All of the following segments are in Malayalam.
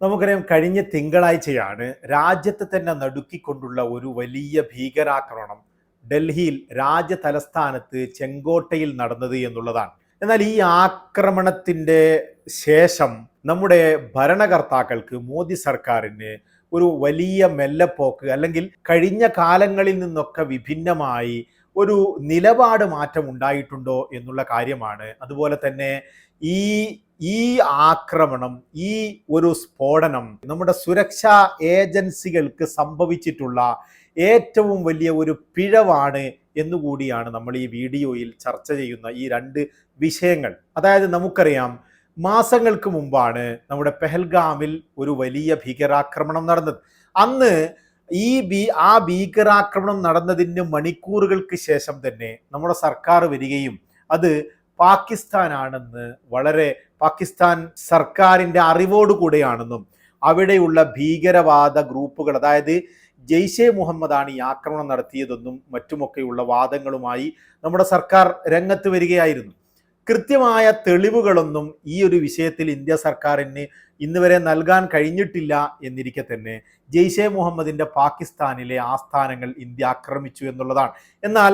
നമുക്കറിയാം കഴിഞ്ഞ തിങ്കളാഴ്ചയാണ് രാജ്യത്തെ തന്നെ നടുക്കിക്കൊണ്ടുള്ള ഒരു വലിയ ഭീകരാക്രമണം ഡൽഹിയിൽ രാജ്യ തലസ്ഥാനത്ത് ചെങ്കോട്ടയിൽ നടന്നത് എന്നുള്ളതാണ്. എന്നാൽ ഈ ആക്രമണത്തിന്റെ ശേഷം നമ്മുടെ ഭരണകർത്താക്കൾക്ക് മോദി സർക്കാരിന് ഒരു വലിയ മെല്ലപ്പോക്ക് അല്ലെങ്കിൽ കഴിഞ്ഞ കാലങ്ങളിൽ നിന്നൊക്കെ വിഭിന്നമായി ഒരു നിലപാട് മാറ്റം ഉണ്ടായിട്ടുണ്ടോ എന്നുള്ള കാര്യമാണ്. അതുപോലെ തന്നെ ഈ ഈ ആക്രമണം ഈ ഒരു സ്ഫോടനം നമ്മുടെ സുരക്ഷാ ഏജൻസികൾക്ക് സംഭവിച്ചിട്ടുള്ള ഏറ്റവും വലിയ ഒരു പിഴവാണ് എന്നുകൂടിയാണ് നമ്മൾ ഈ വീഡിയോയിൽ ചർച്ച ചെയ്യുന്ന ഈ രണ്ട് വിഷയങ്ങൾ. അതായത് നമുക്കറിയാം മാസങ്ങൾക്ക് മുമ്പാണ് നമ്മുടെ പെഹൽഗാമിൽ ഒരു വലിയ ഭീകരാക്രമണം നടന്നത്. അന്ന് ഈ ഭീ ആ ഭീകരാക്രമണം നടന്നതിന് മണിക്കൂറുകൾക്ക് ശേഷം തന്നെ നമ്മുടെ സർക്കാർ വരികയും അത് പാകിസ്ഥാനാണെന്ന് വളരെ പാകിസ്ഥാൻ സർക്കാരിന്റെ അറിവോടുകൂടെയാണെന്നും അവിടെയുള്ള ഭീകരവാദ ഗ്രൂപ്പുകൾ അതായത് ജെയ്ഷെ മുഹമ്മദാണ് ഈ ആക്രമണം നടത്തിയതെന്നും മറ്റുമൊക്കെയുള്ള വാദങ്ങളുമായി നമ്മുടെ സർക്കാർ രംഗത്ത് വരികയായിരുന്നു. കൃത്യമായ തെളിവുകളൊന്നും ഈ ഒരു വിഷയത്തിൽ ഇന്ത്യ സർക്കാരിന് ഇന്ന് വരെ നൽകാൻ കഴിഞ്ഞിട്ടില്ല എന്നിരിക്കെ തന്നെ ജെയ്ഷെ മുഹമ്മദിന്റെ പാകിസ്ഥാനിലെ ആസ്ഥാനങ്ങൾ ഇന്ത്യ ആക്രമിച്ചു എന്നുള്ളതാണ്. എന്നാൽ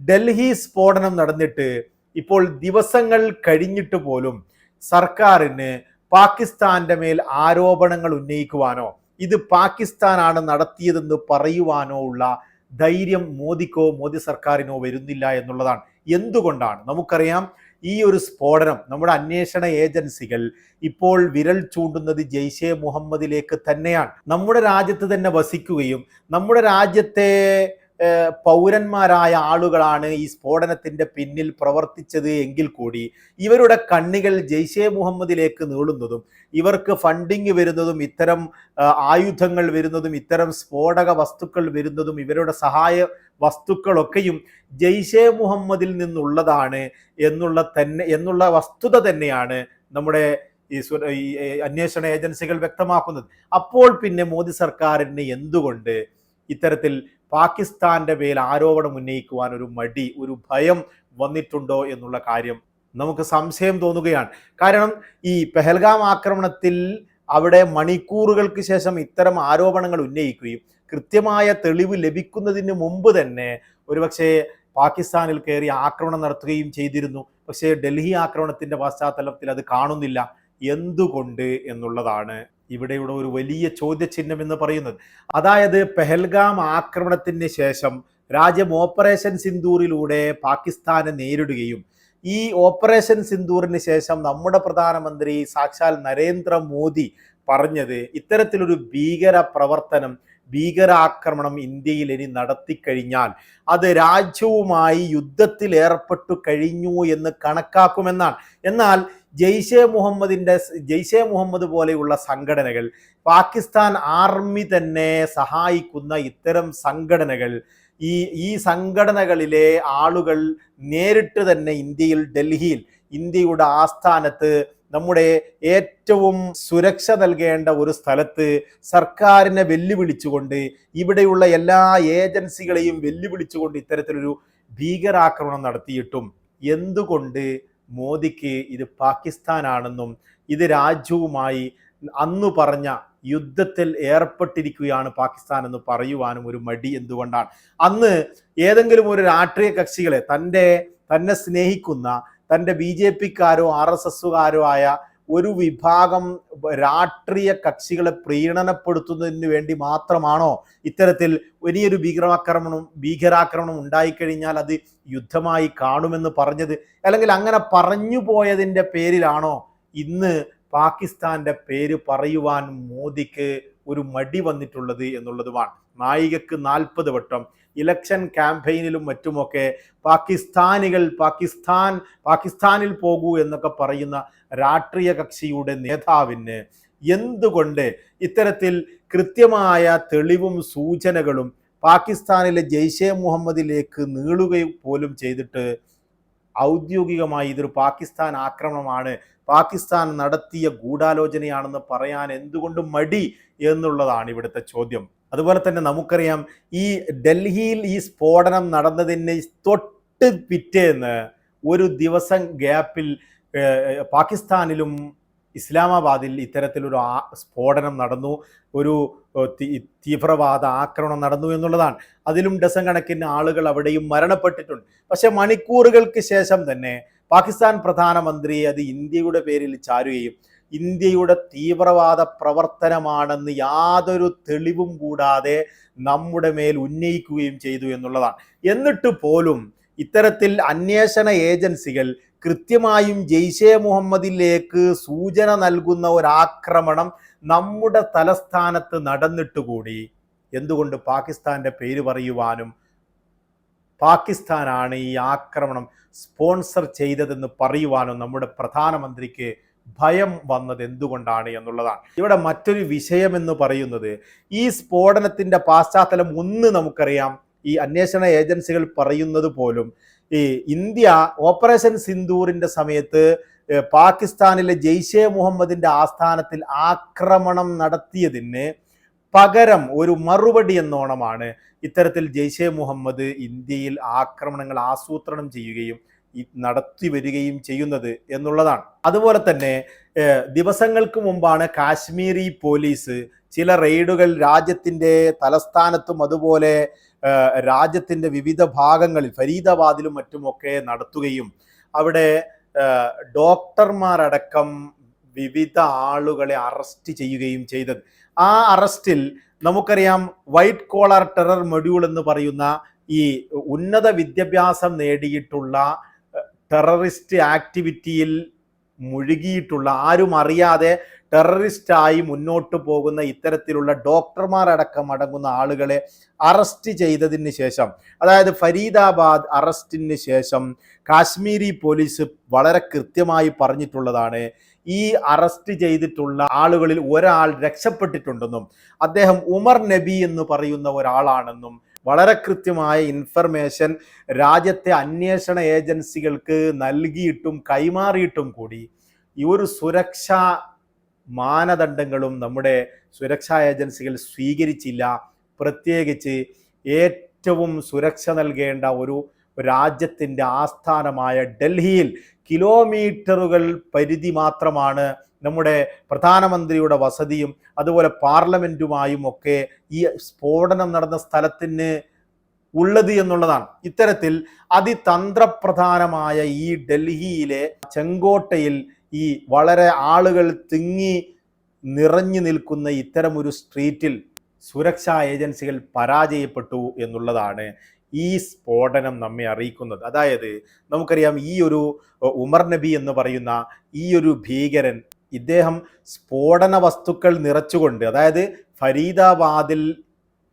ഡൽഹി സ്ഫോടനം നടന്നിട്ട് ഇപ്പോൾ ദിവസങ്ങൾ കഴിഞ്ഞിട്ട് പോലും സർക്കാരിന് പാകിസ്ഥാന്റെ മേൽ ആരോപണങ്ങൾ ഉന്നയിക്കുവാനോ ഇത് പാകിസ്ഥാനാണ് നടത്തിയതെന്ന് പറയുവാനോ ഉള്ള ധൈര്യം മോദിക്കോ മോദി സർക്കാരിനോ വരുന്നില്ല എന്നുള്ളതാണ്. എന്തുകൊണ്ടാണ്? നമുക്കറിയാം ഈ ഒരു സ്ഫോടനം നമ്മുടെ അന്വേഷണ ഏജൻസികൾ ഇപ്പോൾ വിരൽ ചൂണ്ടുന്നത് ജെയ്ഷെ മുഹമ്മദിലേക്ക് തന്നെയാണ്. നമ്മുടെ രാജ്യത്ത് തന്നെ വസിക്കുകയും നമ്മുടെ രാജ്യത്തെ പൗരന്മാരായ ആളുകളാണ് ഈ സ്ഫോടനത്തിന്റെ പിന്നിൽ പ്രവർത്തിച്ചത് എങ്കിൽ കൂടി ഇവരുടെ കണ്ണികൾ ജെയ്ഷെ മുഹമ്മദിലേക്ക് നീളുന്നതും ഇവർക്ക് ഫണ്ടിങ് വരുന്നതും ഇത്തരം ആയുധങ്ങൾ വരുന്നതും ഇത്തരം സ്ഫോടക വസ്തുക്കൾ വരുന്നതും ഇവരുടെ സഹായ വസ്തുക്കളൊക്കെയും ജെയ്ഷെ മുഹമ്മദിൽ നിന്നുള്ളതാണ് എന്നുള്ള തന്നെ എന്നുള്ള വസ്തുത തന്നെയാണ് നമ്മുടെ ഈ അന്വേഷണ ഏജൻസികൾ വ്യക്തമാക്കുന്നത്. അപ്പോൾ പിന്നെ മോദി സർക്കാരിന് എന്തുകൊണ്ട് ഇത്തരത്തിൽ പാകിസ്ഥാന്റെ മേൽ ആരോപണം ഉന്നയിക്കുവാൻ ഒരു മടി ഒരു ഭയം വന്നിട്ടുണ്ടോ എന്നുള്ള കാര്യം നമുക്ക് സംശയം തോന്നുകയാണ്. കാരണം ഈ പെഹൽഗാം ആക്രമണത്തിൽ അവിടെ മണിക്കൂറുകൾക്ക് ശേഷം ഇത്തരം ആരോപണങ്ങൾ ഉന്നയിക്കുകയും കൃത്യമായ തെളിവ് ലഭിക്കുന്നതിന് മുമ്പ് തന്നെ ഒരുപക്ഷെ പാകിസ്ഥാനിൽ കയറി ആക്രമണം നടത്തുകയും ചെയ്തിരുന്നു. പക്ഷേ ഡൽഹി ആക്രമണത്തിന്റെ പശ്ചാത്തലത്തിൽ അത് കാണുന്നില്ല. എന്തുകൊണ്ട് എന്നുള്ളതാണ് ഇവിടെയുള്ള ഒരു വലിയ ചോദ്യചിഹ്നം എന്ന് പറയുന്നത്. അതായത് പെഹൽഗാം ആക്രമണത്തിന് ശേഷം രാജ്യം ഓപ്പറേഷൻ സിന്ദൂറിലൂടെ പാകിസ്ഥാനെ നേരിടുകയും ഈ ഓപ്പറേഷൻ സിന്ദൂറിന് ശേഷം നമ്മുടെ പ്രധാനമന്ത്രി സാക്ഷാൽ നരേന്ദ്രമോദി പറഞ്ഞത് ഇത്തരത്തിലൊരു ഭീകര പ്രവർത്തനം ഭീകരാക്രമണം ഇന്ത്യയിൽ ഇനി നടത്തിക്കഴിഞ്ഞാൽ അത് രാജ്യവുമായി യുദ്ധത്തിൽ ഏർപ്പെട്ടു കഴിഞ്ഞു എന്ന് കണക്കാക്കുമെന്നാണ്. എന്നാൽ ജെയ്ഷെ മുഹമ്മദിന്റെ ജെയ്ഷെ മുഹമ്മദ് പോലെയുള്ള സംഘടനകൾ പാകിസ്ഥാൻ ആർമി തന്നെ സഹായിക്കുന്ന ഇത്തരം സംഘടനകൾ ഈ ഈ സംഘടനകളിലെ ആളുകൾ നേരിട്ട് തന്നെ ഇന്ത്യയിൽ ഡൽഹിയിൽ ഇന്ത്യയുടെ ആസ്ഥാനത്ത് നമ്മുടെ ഏറ്റവും സുരക്ഷ നൽകേണ്ട ഒരു സ്ഥലത്ത് സർക്കാരിനെ വെല്ലുവിളിച്ചുകൊണ്ട് ഇവിടെയുള്ള എല്ലാ ഏജൻസികളെയും വെല്ലുവിളിച്ചുകൊണ്ട് ഇത്തരത്തിലൊരു ഭീകരാക്രമണം നടത്തിയിട്ടും എന്തുകൊണ്ട് മോദിക്ക് ഇത് പാകിസ്ഥാനാണെന്നും ഇത് രാജ്യവുമായി അന്നു പറഞ്ഞ യുദ്ധത്തിൽ ഏർപ്പെട്ടിരിക്കുകയാണ് പാകിസ്ഥാൻ എന്ന് പറയുവാനും ഒരു മടി എന്തുകൊണ്ടാണ്? അന്ന് ഏതെങ്കിലും ഒരു രാഷ്ട്രീയ കക്ഷികളെ തന്റെ തന്നെ സ്നേഹിക്കുന്ന തന്റെ ബി ജെ പിക്കാരോ ആർ എസ് എസുകാരോ ആയ ഒരു വിഭാഗം രാഷ്ട്രീയ കക്ഷികളെ പ്രീണനപ്പെടുത്തുന്നതിന് വേണ്ടി മാത്രമാണോ ഇത്തരത്തിൽ വലിയൊരു ഭീകരാക്രമണം ഭീകരാക്രമണം ഉണ്ടായിക്കഴിഞ്ഞാൽ അത് യുദ്ധമായി കാണുമെന്ന് പറഞ്ഞത്? അല്ലെങ്കിൽ അങ്ങനെ പറഞ്ഞു പോയതിന്റെ പേരിലാണോ ഇന്ന് പാകിസ്ഥാന്റെ പേര് പറയുവാൻ മോദിക്ക് ഒരു മടി വന്നിട്ടുള്ളത് എന്നുള്ളതുമാണ്. നായികക്ക് നാൽപ്പത് വട്ടം ഇലക്ഷൻ ക്യാമ്പയിനിലും മറ്റുമൊക്കെ പാകിസ്ഥാനികൾ പാകിസ്ഥാൻ പാകിസ്ഥാനിൽ പോകൂ എന്നൊക്കെ പറയുന്ന രാഷ്ട്രീയ കക്ഷിയുടെ നേതാവിന് എന്തുകൊണ്ട് ഇത്തരത്തിൽ കൃത്യമായ തെളിവും സൂചനകളും പാകിസ്ഥാനിലെ ജെയ്ഷെ മുഹമ്മദിലേക്ക് നീളുകയും പോലും ചെയ്തിട്ട് ഔദ്യോഗികമായി ഇതൊരു പാകിസ്ഥാൻ ആക്രമണമാണ്. പാകിസ്ഥാൻ നടത്തിയ ഗൂഢാലോചനയാണെന്ന് പറയാൻ എന്തുകൊണ്ട് മടി എന്നുള്ളതാണ് ഇവിടുത്തെ ചോദ്യം. അതുപോലെ തന്നെ നമുക്കറിയാം ഈ ഡൽഹിയിൽ ഈ സ്ഫോടനം നടന്നതിന് തൊട്ട് പിറ്റേന്ന് ഒരു ദിവസം ഗ്യാപ്പിൽ പാകിസ്ഥാനിലും ഇസ്ലാമാബാദിൽ ഇത്തരത്തിലൊരു സ്ഫോടനം നടന്നു ഒരു തീവ്രവാദ ആക്രമണം നടന്നു എന്നുള്ളതാണ്. അതിലും ഡസൻ കണക്കിന് ആളുകൾ അവിടെയും മരണപ്പെട്ടിട്ടുണ്ട്. പക്ഷേ മണിക്കൂറുകൾക്ക് ശേഷം തന്നെ പാകിസ്ഥാൻ പ്രധാനമന്ത്രിയെ അത് ഇന്ത്യയുടെ പേരിൽ ചാരുകയും ഇന്ത്യയുടെ തീവ്രവാദ പ്രവർത്തനമാണെന്ന് യാതൊരു തെളിവും കൂടാതെ നമ്മുടെ മേൽ ഉന്നയിക്കുകയും ചെയ്തു എന്നുള്ളതാണ്. എന്നിട്ട് പോലും ഇത്തരത്തിൽ അന്വേഷണ ഏജൻസികൾ കൃത്യമായും ജെയ്ഷെ മുഹമ്മദിലേക്ക് സൂചന നൽകുന്ന ഒരാക്രമണം നമ്മുടെ തലസ്ഥാനത്ത് നടന്നിട്ട് കൂടി. എന്തുകൊണ്ട് പാകിസ്ഥാന്റെ പേര് പറയുവാനും പാകിസ്ഥാനാണ് ഈ ആക്രമണം സ്പോൺസർ ചെയ്തതെന്ന് പറയുവാനും നമ്മുടെ പ്രധാനമന്ത്രിക്ക് ഭയം വന്നത് എന്തുകൊണ്ടാണ് എന്നുള്ളതാണ്. ഇവിടെ മറ്റൊരു വിഷയം എന്ന് പറയുന്നത് ഈ സ്ഫോടനത്തിന്റെ പശ്ചാത്തലം ഒന്ന് നമുക്കറിയാം. ഈ അന്വേഷണ ഏജൻസികൾ പറയുന്നത് പോലും ഈ ഇന്ത്യ ഓപ്പറേഷൻ സിന്ദൂറിന്റെ സമയത്ത് പാകിസ്ഥാനിലെ ജെയ്ഷെ മുഹമ്മദിന്റെ ആസ്ഥാനത്തിൽ ആക്രമണം നടത്തിയതിന് പകരം ഒരു മറുപടി എന്നോണമാണ് ഇത്തരത്തിൽ ജെയ്ഷെ മുഹമ്മദ് ഇന്ത്യയിൽ ആക്രമണങ്ങൾ ആസൂത്രണം ചെയ്യുകയും നടത്തി വരികയും ചെയ്യുന്നത് എന്നുള്ളതാണ്. അതുപോലെ തന്നെ ദിവസങ്ങൾക്ക് മുമ്പാണ് കാശ്മീരി പോലീസ് ചില റെയ്ഡുകൾ രാജ്യത്തിന്റെ തലസ്ഥാനത്തും അതുപോലെ രാജ്യത്തിന്റെ വിവിധ ഭാഗങ്ങളിൽ ഫരീദാബാദിലും മറ്റുമൊക്കെ നടത്തുകയും അവിടെ ഡോക്ടർമാരടക്കം വിവിധ ആളുകളെ അറസ്റ്റ് ചെയ്യുകയും ചെയ്തത്. ആ അറസ്റ്റിൽ നമുക്കറിയാം വൈറ്റ് കോളർ ടെറർ മൊഡ്യൂൾ എന്ന് പറയുന്ന ഈ ഉന്നത വിദ്യാഭ്യാസം നേടിയിട്ടുള്ള ടെററിസ്റ്റ് ആക്ടിവിറ്റിയിൽ മുഴുകിയിട്ടുള്ള ആരും അറിയാതെ ടെററിസ്റ്റായി മുന്നോട്ട് പോകുന്ന ഇത്തരത്തിലുള്ള ഡോക്ടർമാരടക്കം അടങ്ങുന്ന ആളുകളെ അറസ്റ്റ് ചെയ്തതിന് ശേഷം അതായത് ഫരീദാബാദ് അറസ്റ്റിന് ശേഷം കാശ്മീരി പോലീസ് വളരെ കൃത്യമായി പറഞ്ഞിട്ടുള്ളതാണ് ഈ അറസ്റ്റ് ചെയ്തിട്ടുള്ള ആളുകളിൽ ഒരാൾ രക്ഷപ്പെട്ടിട്ടുണ്ടെന്നും അദ്ദേഹം ഉമർ നബി എന്ന് പറയുന്ന ഒരാളാണെന്നും വളരെ കൃത്യമായ ഇൻഫർമേഷൻ രാജ്യത്തെ അന്വേഷണ ഏജൻസികൾക്ക് നൽകിയിട്ടും കൈമാറിയിട്ടും കൂടി ഈ ഒരു സുരക്ഷാ മാനദണ്ഡങ്ങളും നമ്മുടെ സുരക്ഷാ ഏജൻസികൾ സ്വീകരിച്ചില്ല. പ്രത്യേകിച്ച് ഏറ്റവും സുരക്ഷ നൽകേണ്ട ഒരു രാജ്യത്തിന്റെ ആസ്ഥാനമായ ഡൽഹിയിൽ കിലോമീറ്ററുകൾ പരിധി മാത്രമാണ് നമ്മുടെ പ്രധാനമന്ത്രിയുടെ വസതിയും അതുപോലെ പാർലമെന്റുമായും ഒക്കെ ഈ സ്ഫോടനം നടന്ന സ്ഥലത്തിന് ഉള്ളത് എന്നുള്ളതാണ്. ഇത്തരത്തിൽ അതിതന്ത്രപ്രധാനമായ ഈ ഡൽഹിയിലെ ചെങ്കോട്ടയിൽ ഈ വളരെ ആളുകൾ തിങ്ങി നിറഞ്ഞു നിൽക്കുന്ന ഇത്തരമൊരു സ്ട്രീറ്റിൽ സുരക്ഷാ ഏജൻസികൾ പരാജയപ്പെട്ടു എന്നുള്ളതാണ് ഈ സ്ഫോടനം നമ്മെ അറിയിക്കുന്നത്. അതായത് നമുക്കറിയാം ഈ ഒരു ഉമർ നബി എന്ന് പറയുന്ന ഈ ഒരു ഭീകരൻ ഇദ്ദേഹം സ്ഫോടന വസ്തുക്കൾ നിറച്ചുകൊണ്ട് അതായത് ഫരീദാബാദിൽ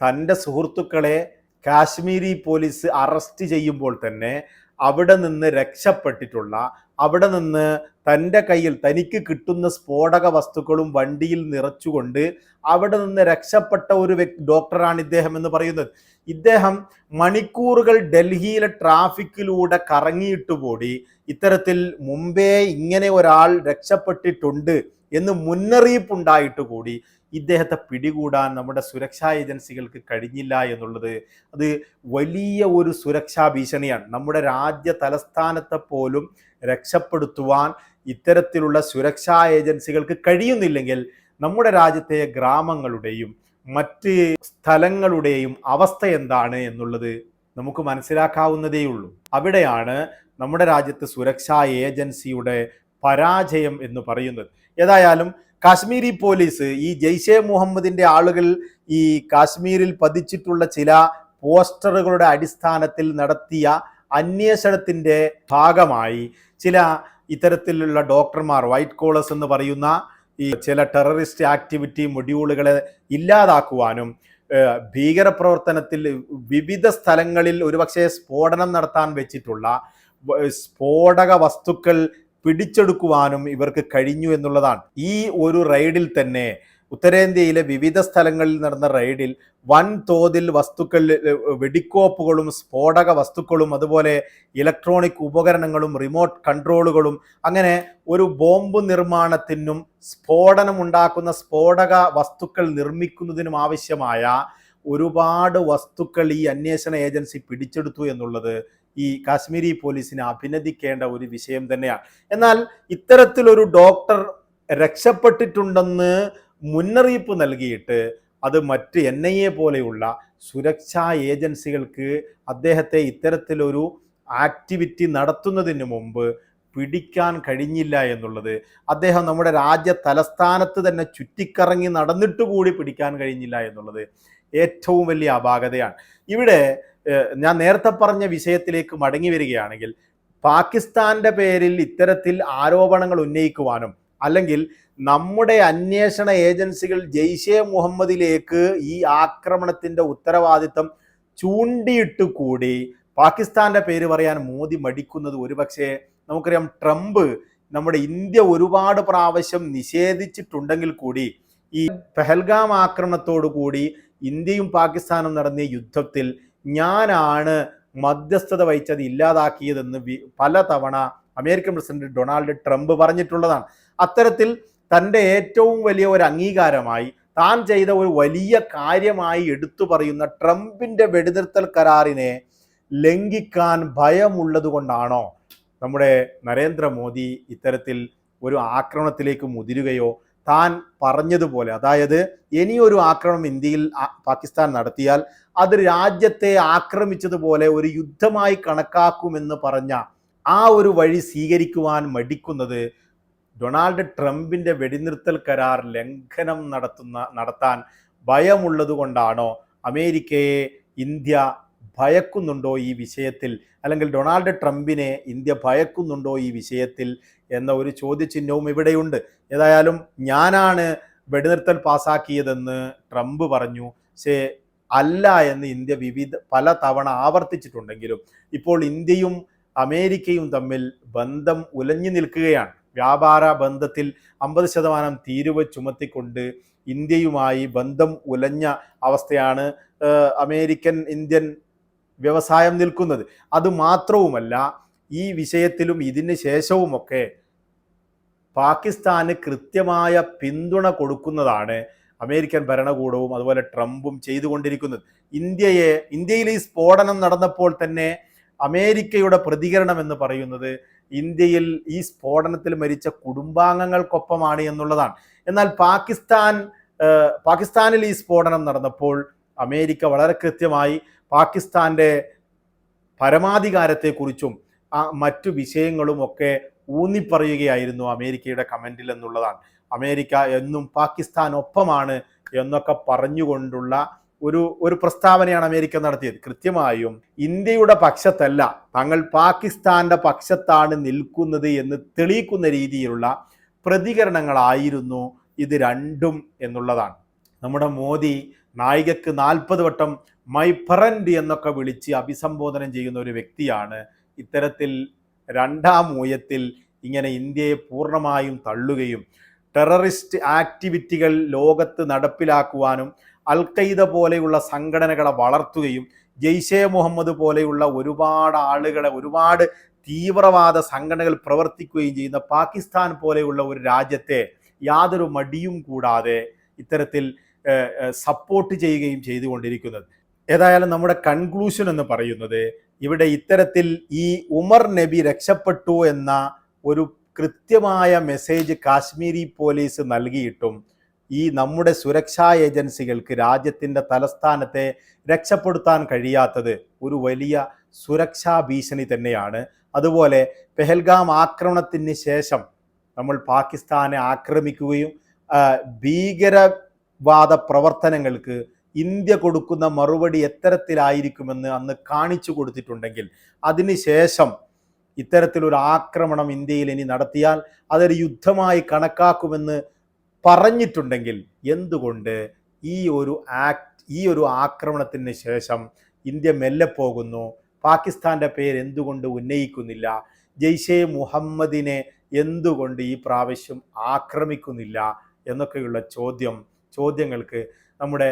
തന്റെ സുഹൃത്തുക്കളെ കാശ്മീരി പോലീസ് അറസ്റ്റ് ചെയ്യുമ്പോൾ തന്നെ അവിടെ നിന്ന് രക്ഷപ്പെട്ടിട്ടുള്ള അവിടെ നിന്ന് തന്റെ കയ്യിൽ തനിക്ക് കിട്ടുന്ന സ്ഫോടക വസ്തുക്കളും വണ്ടിയിൽ നിറച്ചുകൊണ്ട് അവിടെ നിന്ന് രക്ഷപ്പെട്ട ഒരു ഡോക്ടറാണ് ഇദ്ദേഹം എന്ന് പറയുന്നത്. ഇദ്ദേഹം മണിക്കൂറുകൾ ഡൽഹിയിലെ ട്രാഫിക്കിലൂടെ കറങ്ങിയിട്ട് പോടി ഇത്തരത്തിൽ മുമ്പേ ഇങ്ങനെ ഒരാൾ രക്ഷപ്പെട്ടിട്ടുണ്ട് എന്ന് മുന്നറിയിപ്പുണ്ടായിട്ട് കൂടി ഇദ്ദേഹത്തെ പിടികൂടാൻ നമ്മുടെ സുരക്ഷാ ഏജൻസികൾക്ക് കഴിഞ്ഞില്ല എന്നുള്ളത് അത് വലിയ ഒരു സുരക്ഷാ ഭീഷണിയാണ്. നമ്മുടെ രാജ്യ തലസ്ഥാനത്തെ പോലും രക്ഷപ്പെടുത്തുവാൻ ഇത്തരത്തിലുള്ള സുരക്ഷാ ഏജൻസികൾക്ക് കഴിയുന്നില്ലെങ്കിൽ നമ്മുടെ രാജ്യത്തെ ഗ്രാമങ്ങളുടെയും മറ്റ് സ്ഥലങ്ങളുടെയും അവസ്ഥ എന്താണ് എന്നുള്ളത് നമുക്ക് മനസ്സിലാക്കാവുന്നതേയുള്ളൂ അവിടെയാണ് നമ്മുടെ രാജ്യത്ത് സുരക്ഷാ ഏജൻസിയുടെ പരാജയം എന്ന് പറയുന്നത്. ഏതായാലും കാശ്മീരി പോലീസ് ഈ ജെയ്ഷെ മുഹമ്മദിന്റെ ആളുകൾ ഈ കാശ്മീരിൽ പതിച്ചിട്ടുള്ള ചില പോസ്റ്ററുകളുടെ അടിസ്ഥാനത്തിൽ നടത്തിയ അന്വേഷണത്തിന്റെ ഭാഗമായി ചില ഇത്തരത്തിലുള്ള ഡോക്ടർമാർ വൈറ്റ് കോളേഴ്സ് എന്ന് പറയുന്ന ഈ ചില ടെററിസ്റ്റ് ആക്ടിവിറ്റി മൊഡ്യൂളുകളെ ഇല്ലാതാക്കുവാനും ഭീകരപ്രവർത്തനത്തിൽ വിവിധ സ്ഥലങ്ങളിൽ ഒരുപക്ഷെ സ്ഫോടനം നടത്താൻ വെച്ചിട്ടുള്ള സ്ഫോടക വസ്തുക്കൾ പിടിച്ചെടുക്കുവാനും ഇവർക്ക് കഴിഞ്ഞു എന്നുള്ളതാണ്. ഈ ഒരു റെയ്ഡിൽ തന്നെ ഉത്തരേന്ത്യയിലെ വിവിധ സ്ഥലങ്ങളിൽ നടന്ന റെയ്ഡിൽ വൻതോതിൽ വസ്തുക്കൾ വെടിക്കോപ്പുകളും സ്ഫോടക വസ്തുക്കളും അതുപോലെ ഇലക്ട്രോണിക് ഉപകരണങ്ങളും റിമോട്ട് കൺട്രോളുകളും അങ്ങനെ ഒരു ബോംബ് നിർമ്മാണത്തിനും സ്ഫോടനം ഉണ്ടാക്കുന്ന സ്ഫോടക വസ്തുക്കൾ നിർമ്മിക്കുന്നതിനും ആവശ്യമായ ഒരുപാട് വസ്തുക്കൾ ഈ അന്വേഷണ ഏജൻസി പിടിച്ചെടുത്തു എന്നുള്ളത് ഈ കാശ്മീരി പോലീസിനെ അഭിനന്ദിക്കേണ്ട ഒരു വിഷയം തന്നെയാണ്. എന്നാൽ ഇത്തരത്തിലൊരു ഡോക്ടർ രക്ഷപ്പെട്ടിട്ടുണ്ടെന്ന് മുന്നറിയിപ്പ് നൽകിയിട്ട് അത് മറ്റ് എൻ ഐ എ പോലെയുള്ള സുരക്ഷാ ഏജൻസികൾക്ക് അദ്ദേഹത്തെ ഇത്തരത്തിലൊരു ആക്ടിവിറ്റി നടത്തുന്നതിന് മുമ്പ് പിടിക്കാൻ കഴിഞ്ഞില്ല എന്നുള്ളത് അദ്ദേഹം നമ്മുടെ രാജ്യ തലസ്ഥാനത്ത് തന്നെ ചുറ്റിക്കറങ്ങി നടന്നിട്ട് കൂടി പിടിക്കാൻ കഴിഞ്ഞില്ല എന്നുള്ളത് ഏറ്റവും വലിയ അപാകതയാണ്. ഇവിടെ ഞാൻ നേരത്തെ പറഞ്ഞ വിഷയത്തിലേക്ക് മടങ്ങി വരികയാണെങ്കിൽ പാകിസ്ഥാന്റെ പേരിൽ ഇത്തരത്തിൽ ആരോപണങ്ങൾ ഉന്നയിക്കുവാനും അല്ലെങ്കിൽ നമ്മുടെ അന്വേഷണ ഏജൻസികൾ ജെയ്ഷെ മുഹമ്മദിലേക്ക് ഈ ആക്രമണത്തിന്റെ ഉത്തരവാദിത്തം ചൂണ്ടിയിട്ട് കൂടി പാകിസ്ഥാന്റെ പേര് പറയാൻ മോദി മടിക്കുന്നത് ഒരുപക്ഷെ നമുക്കറിയാം ട്രംപ് നമ്മുടെ ഇന്ത്യ ഒരുപാട് പ്രാവശ്യം നിഷേധിച്ചിട്ടുണ്ടെങ്കിൽ കൂടി ഈ പെഹൽഗാം ആക്രമണത്തോടു കൂടി ഇന്ത്യയും പാകിസ്ഥാനും നടന്ന യുദ്ധത്തിൽ ഞാനാണ് മധ്യസ്ഥത വഹിച്ചത് ഇല്ലാതാക്കിയതെന്ന് പലതവണ അമേരിക്കൻ പ്രസിഡന്റ് ഡൊണാൾഡ് ട്രംപ് പറഞ്ഞിട്ടുള്ളതാണ്. അത്തരത്തിൽ തന്റെ ഏറ്റവും വലിയ ഒരു അംഗീകാരമായി താൻ ചെയ്ത ഒരു വലിയ കാര്യമായി എടുത്തു പറയുന്ന ട്രംപിന്റെ വെടിനിർത്തൽ കരാറിനെ ലംഘിക്കാൻ ഭയമുള്ളത് കൊണ്ടാണോ നമ്മുടെ നരേന്ദ്രമോദി ഇത്തരത്തിൽ ഒരു ആക്രമണത്തിലേക്ക് മുതിരുകയോ താൻ പറഞ്ഞതുപോലെ അതായത് ഇനിയൊരു ആക്രമണം ഇന്ത്യയിൽ പാകിസ്ഥാൻ നടത്തിയാൽ അത് രാജ്യത്തെ ആക്രമിച്ചതുപോലെ ഒരു യുദ്ധമായി കണക്കാക്കുമെന്ന് പറഞ്ഞ ആ ഒരു വഴി സ്വീകരിക്കുവാൻ മടിക്കുന്നത് ഡൊണാൾഡ് ട്രംപിന്റെ വെടിനിർത്തൽ കരാർ ലംഘനം നടത്തുന്ന നടത്താൻ ഭയമുള്ളത് കൊണ്ടാണോ അമേരിക്കയെ ഇന്ത്യ ഭയക്കുന്നുണ്ടോ ഈ വിഷയത്തിൽ? അല്ലെങ്കിൽ ഡൊണാൾഡ് ട്രംപിനെ ഇന്ത്യ ഭയക്കുന്നുണ്ടോ ഈ വിഷയത്തിൽ? എന്ന ഒരു ചോദ്യചിഹ്നവും ഇവിടെയുണ്ട്. ഏതായാലും ഞാനാണ് വെടിനിർത്തൽ പാസാക്കിയതെന്ന് ട്രംപ് പറഞ്ഞു. പക്ഷേ അല്ല എന്ന് ഇന്ത്യ വിവിധ പല തവണ ആവർത്തിച്ചിട്ടുണ്ടെങ്കിലും ഇപ്പോൾ ഇന്ത്യയും അമേരിക്കയും തമ്മിൽ ബന്ധം ഉലഞ്ഞു നിൽക്കുകയാണ്. വ്യാപാര ബന്ധത്തിൽ അമ്പത് ശതമാനം തീരുവ ചുമത്തിക്കൊണ്ട് ഇന്ത്യയുമായി ബന്ധം ഉലഞ്ഞ അവസ്ഥയാണ് അമേരിക്കൻ ഇന്ത്യൻ വ്യവസായം നിൽക്കുന്നത്. അത് മാത്രവുമല്ല ഈ വിഷയത്തിലും ഇതിന് ശേഷവുമൊക്കെ പാകിസ്ഥാന് കൃത്യമായ പിന്തുണ കൊടുക്കുന്നതാണ് അമേരിക്കൻ ഭരണകൂടവും അതുപോലെ ട്രംപും ചെയ്തുകൊണ്ടിരിക്കുന്നത്. ഇന്ത്യയെ ഇന്ത്യയിൽ ഈ സ്ഫോടനം നടന്നപ്പോൾ തന്നെ അമേരിക്കയുടെ പ്രതികരണം എന്ന് പറയുന്നത് ഇന്ത്യയിൽ ഈ സ്ഫോടനത്തിൽ മരിച്ച കുടുംബാംഗങ്ങൾക്കൊപ്പമാണ് എന്നുള്ളതാണ്. എന്നാൽ പാകിസ്ഥാൻ പാകിസ്ഥാനിൽ ഈ സ്ഫോടനം നടന്നപ്പോൾ അമേരിക്ക വളരെ കൃത്യമായി പാകിസ്ഥാന്റെ പരമാധികാരത്തെക്കുറിച്ചും മറ്റു വിഷയങ്ങളും ഒക്കെ ഊന്നിപ്പറയുകയായിരുന്നു അമേരിക്കയുടെ കമന്റിൽ എന്നുള്ളതാണ്. അമേരിക്ക എന്നും പാകിസ്ഥാൻ ഒപ്പമാണ് എന്നൊക്കെ പറഞ്ഞുകൊണ്ടുള്ള ഒരു ഒരു പ്രസ്താവനയാണ് അമേരിക്ക നടത്തിയത്. കൃത്യമായും ഇന്ത്യയുടെ പക്ഷത്തല്ല തങ്ങൾ പാകിസ്ഥാന്റെ പക്ഷത്താണ് നിൽക്കുന്നത് എന്ന് തെളിയിക്കുന്ന രീതിയിലുള്ള പ്രതികരണങ്ങളായിരുന്നു ഇത് രണ്ടും എന്നുള്ളതാണ്. നമ്മുടെ മോദി നായികക്ക് നാൽപ്പത് വട്ടം മൈ ഫ്രണ്ട് എന്നൊക്കെ വിളിച്ച് അഭിസംബോധന ചെയ്യുന്ന ഒരു വ്യക്തിയാണ് ഇത്തരത്തിൽ രണ്ടാം ഊയത്തിൽ ഇങ്ങനെ ഇന്ത്യയെ പൂർണമായും തള്ളുകയും ടെററിസ്റ്റ് ആക്ടിവിറ്റികൾ ലോകത്ത് നടപ്പിലാക്കുവാനും അൽ ഖയ്ദ പോലെയുള്ള സംഘടനകളെ വളർത്തുകയും ജെയ്ഷെ മുഹമ്മദ് പോലെയുള്ള ഒരുപാട് ആളുകളെ ഒരുപാട് തീവ്രവാദ സംഘടനകൾ പ്രവർത്തിക്കുകയും ചെയ്യുന്ന പാകിസ്ഥാൻ പോലെയുള്ള ഒരു രാജ്യത്തെ യാതൊരു മടിയും കൂടാതെ ഇത്തരത്തിൽ സപ്പോർട്ട് ചെയ്യുകയും ചെയ്തുകൊണ്ടിരിക്കുന്നത്. ഏതായാലും നമ്മുടെ കൺക്ലൂഷൻ എന്ന് പറയുന്നത് ഇവിടെ ഇത്തരത്തിൽ ഈ ഉമർ നബി രക്ഷപ്പെട്ടു എന്ന ഒരു കൃത്യമായ മെസ്സേജ് കാശ്മീരി പോലീസ് നൽകിയിട്ടും ഈ നമ്മുടെ സുരക്ഷാ ഏജൻസികൾക്ക് രാജ്യത്തിന്റെ തലസ്ഥാനത്തെ രക്ഷപ്പെടുത്താൻ കഴിയാത്തത് ഒരു വലിയ സുരക്ഷാ ഭീഷണി തന്നെയാണ്. അതുപോലെ പെഹൽഗാം ആക്രമണത്തിന് ശേഷം നമ്മൾ പാകിസ്ഥാനെ ആക്രമിക്കുകയും ഭീകരവാദ പ്രവർത്തനങ്ങൾക്ക് ഇന്ത്യ കൊടുക്കുന്ന മറുപടി എത്തരത്തിലായിരിക്കുമെന്ന് അന്ന് കാണിച്ചു കൊടുത്തിട്ടുണ്ടെങ്കിൽ അതിനുശേഷം ഇത്തരത്തിലൊരു ആക്രമണം ഇന്ത്യയിൽ ഇനി നടത്തിയാൽ അതൊരു യുദ്ധമായി കണക്കാക്കുമെന്ന് പറഞ്ഞിട്ടുണ്ടെങ്കിൽ എന്തുകൊണ്ട് ഈ ഒരു ആക്ട് ഈ ഒരു ആക്രമണത്തിന് ശേഷം ഇന്ത്യ മെല്ലെ പോകുന്നു? പാകിസ്ഥാന്റെ പേര് എന്തുകൊണ്ട് ഉന്നയിക്കുന്നില്ല? ജെയ്ഷെ മുഹമ്മദിനെ എന്തുകൊണ്ട് ഈ പ്രാവശ്യം ആക്രമിക്കുന്നില്ല? എന്നൊക്കെയുള്ള ചോദ്യം ചോദ്യങ്ങൾക്ക് നമ്മുടെ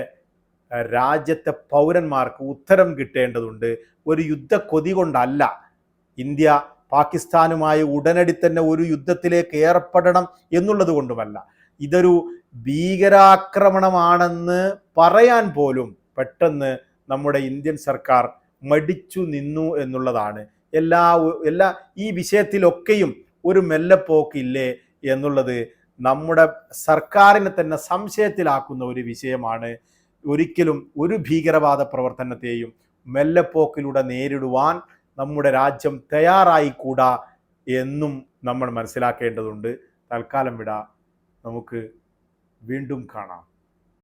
രാജ്യത്തെ പൗരന്മാർക്ക് ഉത്തരം കിട്ടേണ്ടതുണ്ട്. ഒരു യുദ്ധ കൊതി കൊണ്ടല്ല. ഇന്ത്യ പാകിസ്ഥാനുമായി ഉടനടി തന്നെ ഒരു യുദ്ധത്തിലേക്ക് ഏർപ്പെടണം എന്നുള്ളത് കൊണ്ടുമല്ല. ഇതൊരു ഭീകരാക്രമണമാണെന്ന് പറയാൻ പോലും പെട്ടെന്ന് നമ്മുടെ ഇന്ത്യൻ സർക്കാർ മടിച്ചു നിന്നു എന്നുള്ളതാണ്. എല്ലാ എല്ലാ ഈ വിഷയത്തിലൊക്കെയും ഒരു മെല്ലെപ്പോക്കില്ലേ എന്നുള്ളത് നമ്മുടെ സർക്കാരിനെ തന്നെ സംശയത്തിലാക്കുന്ന ഒരു വിഷയമാണ്. ഒരിക്കലും ഒരു ഭീകരവാദ പ്രവർത്തനത്തെയും മെല്ലപ്പോക്കിലൂടെ നേരിടുവാൻ നമ്മുടെ രാജ്യം തയ്യാറായിക്കൂടാ എന്നും നമ്മൾ മനസ്സിലാക്കേണ്ടതുണ്ട്. തൽക്കാലം വിട. നമുക്ക് വീണ്ടും കാണാം.